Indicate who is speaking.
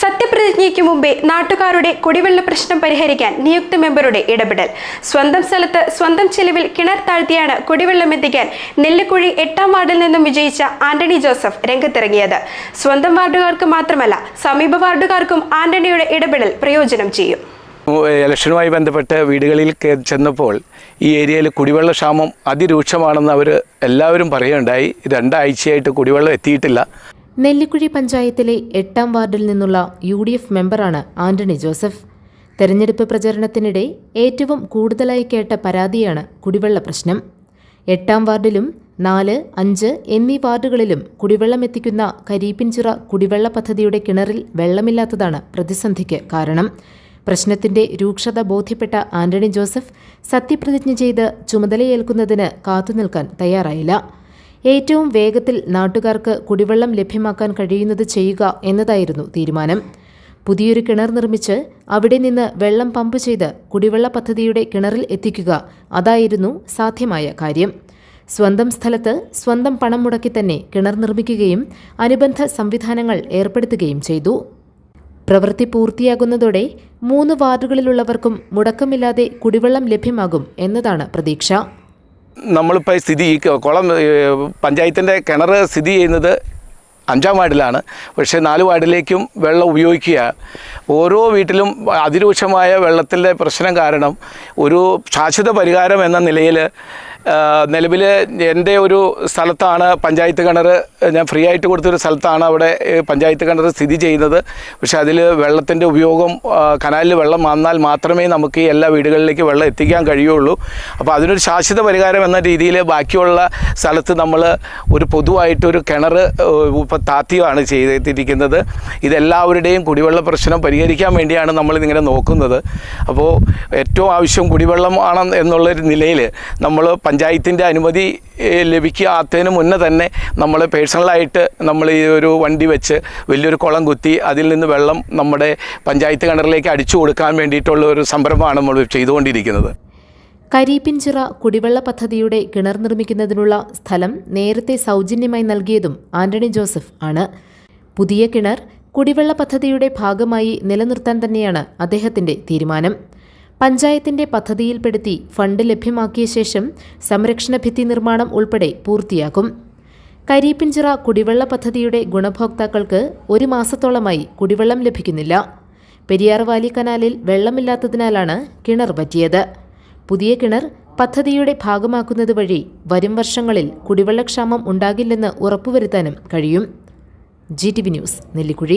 Speaker 1: സത്യപ്രതിജ്ഞയ്ക്ക് മുമ്പേ നാട്ടുകാരുടെ കുടിവെള്ള പ്രശ്നം പരിഹരിക്കാൻ നിയുക്ത മെമ്പറുടെ ഇടപെടൽ. സ്വന്തം സ്ഥലത്ത് സ്വന്തം ചെലവിൽ കിണർ താഴ്ത്തിയാണ് കുടിവെള്ളം എത്തിക്കാൻ നെല്ലിക്കുഴി എട്ടാം വാർഡിൽ നിന്നും വിജയിച്ച ആന്റണി ജോസഫ് രംഗത്തിറങ്ങിയത്. സ്വന്തം വാർഡുകാർക്ക് മാത്രമല്ല സമീപ വാർഡുകാർക്കും ആന്റണിയുടെ ഇടപെടൽ പ്രയോജനം ചെയ്യും.
Speaker 2: ഇലക്ഷനുമായി ബന്ധപ്പെട്ട് വീടുകളിൽ ചെന്നപ്പോൾ ഈ ഏരിയയിൽ കുടിവെള്ള ക്ഷാമം അതിരൂക്ഷമാണെന്ന് അവർ എല്ലാവരും പറയുകയുണ്ടായി. രണ്ടാഴ്ചയായിട്ട് കുടിവെള്ളം എത്തിയിട്ടില്ല.
Speaker 3: നെല്ലിക്കുഴി പഞ്ചായത്തിലെ എട്ടാം വാർഡിൽ നിന്നുള്ള യു ഡി എഫ് മെമ്പറാണ് ആന്റണി ജോസഫ്. തെരഞ്ഞെടുപ്പ് പ്രചരണത്തിനിടെ ഏറ്റവും കൂടുതലായി കേട്ട പരാതിയാണ് കുടിവെള്ള പ്രശ്നം. എട്ടാം വാർഡിലും നാല് അഞ്ച് എന്നീ വാർഡുകളിലും കുടിവെള്ളം എത്തിക്കുന്ന കരീപ്പിൻചിറ കുടിവെള്ള പദ്ധതിയുടെ കിണറിൽ വെള്ളമില്ലാത്തതാണ് പ്രതിസന്ധിക്ക് കാരണം. പ്രശ്നത്തിന്റെ രൂക്ഷത ബോധ്യപ്പെട്ട ആന്റണി ജോസഫ് സത്യപ്രതിജ്ഞ ചെയ്ത് ചുമതലയേൽക്കുന്നതിന് കാത്തുനിൽക്കാൻ തയ്യാറായില്ല. ഏറ്റവും വേഗത്തിൽ നാട്ടുകാർക്ക് കുടിവെള്ളം ലഭ്യമാക്കാൻ കഴിയുന്നത് ചെയ്യുക എന്നതായിരുന്നു തീരുമാനം. പുതിയൊരു കിണർ നിർമ്മിച്ച് അവിടെ നിന്ന് വെള്ളം പമ്പ് ചെയ്ത് കുടിവെള്ള പദ്ധതിയുടെ കിണറിൽ എത്തിക്കുക അതായിരുന്നു സാധ്യമായ കാര്യം. സ്വന്തം സ്ഥലത്ത് സ്വന്തം പണം മുടക്കി തന്നെ കിണർ നിർമ്മിക്കുകയും അനുബന്ധ സംവിധാനങ്ങൾ ഏർപ്പെടുത്തുകയും ചെയ്തു. പ്രവൃത്തി പൂർത്തിയാകുന്നതോടെ മൂന്ന് വാർഡുകളിലുള്ളവർക്കും മുടക്കമില്ലാതെ കുടിവെള്ളം ലഭ്യമാകും എന്നതാണ് പ്രതീക്ഷ.
Speaker 2: നമ്മളിപ്പോൾ സ്ഥിതി ഈ കുളം പഞ്ചായത്തിന്റെ കിണർ സ്ഥിതി ചെയ്യുന്നത് അഞ്ചാം വാർഡിലാണ്. പക്ഷേ നാല് വാർഡിലേക്കും വെള്ളം ഉപയോഗിക്കുക. ഓരോ വീട്ടിലും അതിരൂക്ഷമായ വെള്ളത്തിന്റെ പ്രശ്നം കാരണം ഒരു ശാശ്വത പരിഹാരം എന്ന നിലയിൽ നിലവിൽ എന്റെ ഒരു സ്ഥലത്താണ് പഞ്ചായത്ത് കിണർ. ഞാൻ ഫ്രീ ആയിട്ട് കൊടുത്തൊരു സ്ഥലത്താണ് അവിടെ പഞ്ചായത്ത് കിണർ സ്ഥിതി ചെയ്യുന്നത്. പക്ഷേ അതിൽ വെള്ളത്തിന്റെ ഉപയോഗം കനാലിൽ വെള്ളം വന്നാൽ മാത്രമേ നമുക്ക് എല്ലാ വീടുകളിലേക്ക് വെള്ളം എത്തിക്കാൻ കഴിയുള്ളൂ. അപ്പോൾ അതിനൊരു ശാശ്വത പരിഹാരം എന്ന രീതിയിൽ ബാക്കിയുള്ള സ്ഥലത്ത് നമ്മൾ ഒരു പൊതുവായിട്ടൊരു കിണർ ഇപ്പോൾ താത്തിയാണ് ചെയ്തിരിക്കുന്നത്. ഇതെല്ലാവരുടെയും കുടിവെള്ള പ്രശ്നം പരിഹരിക്കാൻ വേണ്ടിയാണ് നമ്മളിതിങ്ങനെ നോക്കുന്നത്. അപ്പോൾ ഏറ്റവും ആവശ്യം കുടിവെള്ളം ആണ് എന്നുള്ളൊരു നിലയിൽ നമ്മൾ പഞ്ചായത്തിന്റെ അനുമതി ലഭിക്കാത്തതിന് മുന്നേ തന്നെ നമ്മൾ പേഴ്സണലായിട്ട് നമ്മൾ ഈ ഒരു വണ്ടി വെച്ച് വലിയൊരു കുളം കുത്തി അതിൽ നിന്ന് വെള്ളം നമ്മുടെ പഞ്ചായത്ത് കിണറിലേക്ക് അടിച്ചു കൊടുക്കാൻ വേണ്ടിയിട്ടുള്ള ഒരു സംരംഭമാണ് നമ്മൾ ചെയ്തുകൊണ്ടിരിക്കുന്നത്.
Speaker 3: കരീപ്പിൻചിറ കുടിവെള്ള പദ്ധതിയുടെ കിണർ നിർമ്മിക്കുന്നതിനുള്ള സ്ഥലം നേരത്തെ സൗജന്യമായി നൽകിയതും ആന്റണി ജോസഫ് ആണ്. പുതിയ കിണർ കുടിവെള്ള പദ്ധതിയുടെ ഭാഗമായി നിലനിർത്താൻ തന്നെയാണ് അദ്ദേഹത്തിന്റെ തീരുമാനം. പഞ്ചായത്തിന്റെ പദ്ധതിയിൽപ്പെടുത്തി ഫണ്ട് ലഭ്യമാക്കിയ ശേഷം സംരക്ഷണ ഭിത്തി നിർമ്മാണം ഉൾപ്പെടെ പൂർത്തിയാക്കും കരീപ്പിഞ്ചിറ കുടിവെള്ള പദ്ധതിയുടെ ഗുണഭോക്താക്കൾക്ക് ഒരു മാസത്തോളമായി കുടിവെള്ളം ലഭിക്കുന്നില്ല. പെരിയാർ വാലി കനാലിൽ വെള്ളമില്ലാത്തതിനാലാണ് കിണർ പറ്റിയത്. പുതിയ കിണർ പദ്ധതിയുടെ ഭാഗമാക്കുന്നത് വഴി വരും വർഷങ്ങളിൽ കുടിവെള്ളക്ഷാമം ഉണ്ടാകില്ലെന്ന് ഉറപ്പുവരുത്താനും കഴിയും. G T V news Nellikuzhi.